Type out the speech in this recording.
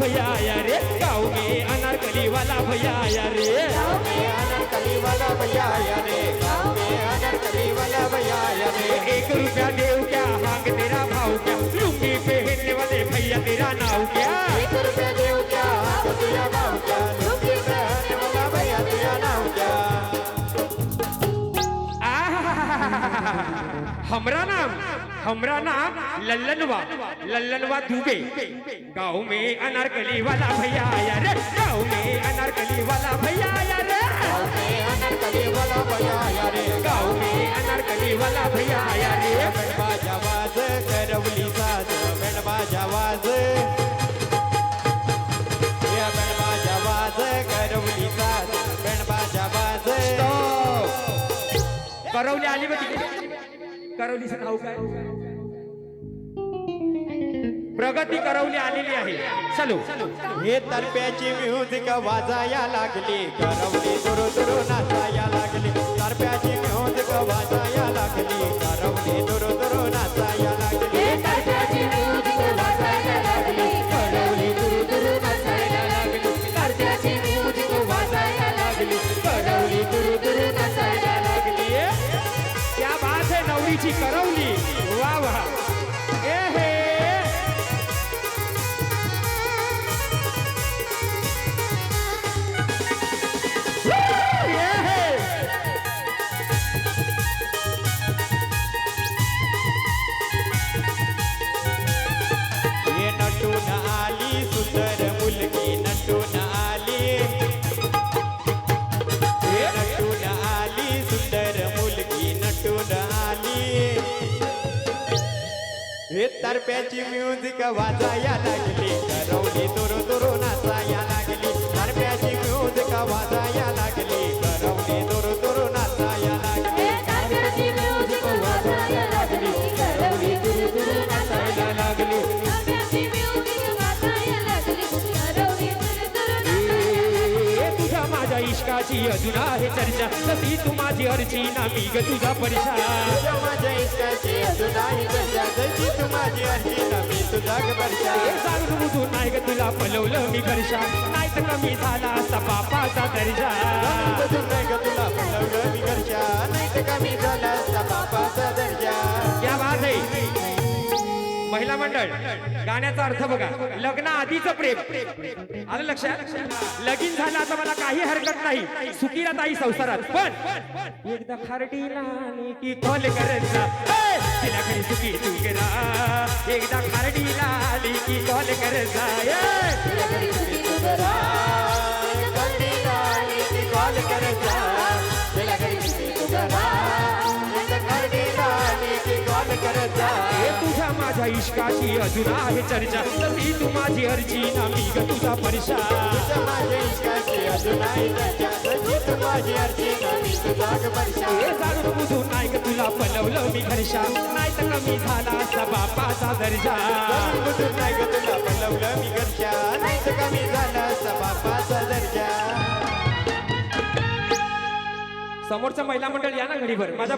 भैया या रे. गाँव में अनारकली वाला भैया या रे. गाँव में अनारकली वाला भैया या रे. गाँव में अनारकली वाला भैया रे. एक रुपया देव क्या? हाँ तेरा भाव क्या? लुंगी पहनने वाले भैया तेरा नाव क्या? एक रुपया हमरा नाम हमरा नाम लल्लनवा लल्लनवा दुबे। गाँव में अनारकली वाला भैया आया रे गाँव में अनारकली वाला भैया आया रे। गाँव में अनारकली वाला भैया आया रे। गाँव में अनारकली वाला भैया आया रे। बेणबा जावाज करवली साज बेणबा जावाज। या बेणबा जावाज करवली साज बेणबा जावाज। करवली आली बघ करवलीचं नाव काय? प्रगती करवली आलेली आहे. चलो. हे तरप्याची म्युझिक वाजाया लागली. करवली दुरु दुरु नाचाया लागली. तरप्याची म्युझिक वाजाया लागली. करवली दुरु बात है नवरीची करवली हे तरप्याची म्युझिक वाजाया लागली करवली इश्काची अजून आहे चर्चा. तशी तू माझी अर्चना मी ग तुझा परिशा माझ्या चर्चा जशी तू माझी अर्चना मी तुझा हे सांगून नाही ग तुला पलवलं मी नाही तर कमी झाला असता बापाचा दर्जा. नाही का तुला बनवलं मी घरच्या नाही तर कमी महिला मंडळ गाण्याचा अर्थ बघा. लग्न आधीच प्रेम. आलं लक्षात? लगीन झालं आता मला काही हरकत नाही. सुकीला ताई संसारात. पण एकदा खारडीला आली की कॉल करायचा तिला घरी सुखी तू एकदा खारडीला आली की कॉल करायचा हे तुझ्या माझ्या इश्काची अजून आहे चर्चा. तशी तू माझी अर्जी ना मी ग तुझा परिशा तुझ्या माझ्या इश्काची अजूनही चर्चा. जशी तू माझी अर्चना मी तुझा गबरच्या हे जाणून बुजून नाही ग तुला पलवलं मी घरशा नाही तर कमी झाला असता बापाचा दर्जा. बुजून नाही ग तुला बनवलं मी घरच्या. नाही तर कमी झाला असता बापाचा दर्जा. समोरचं महिला मंडळ या ना घडीभर माझा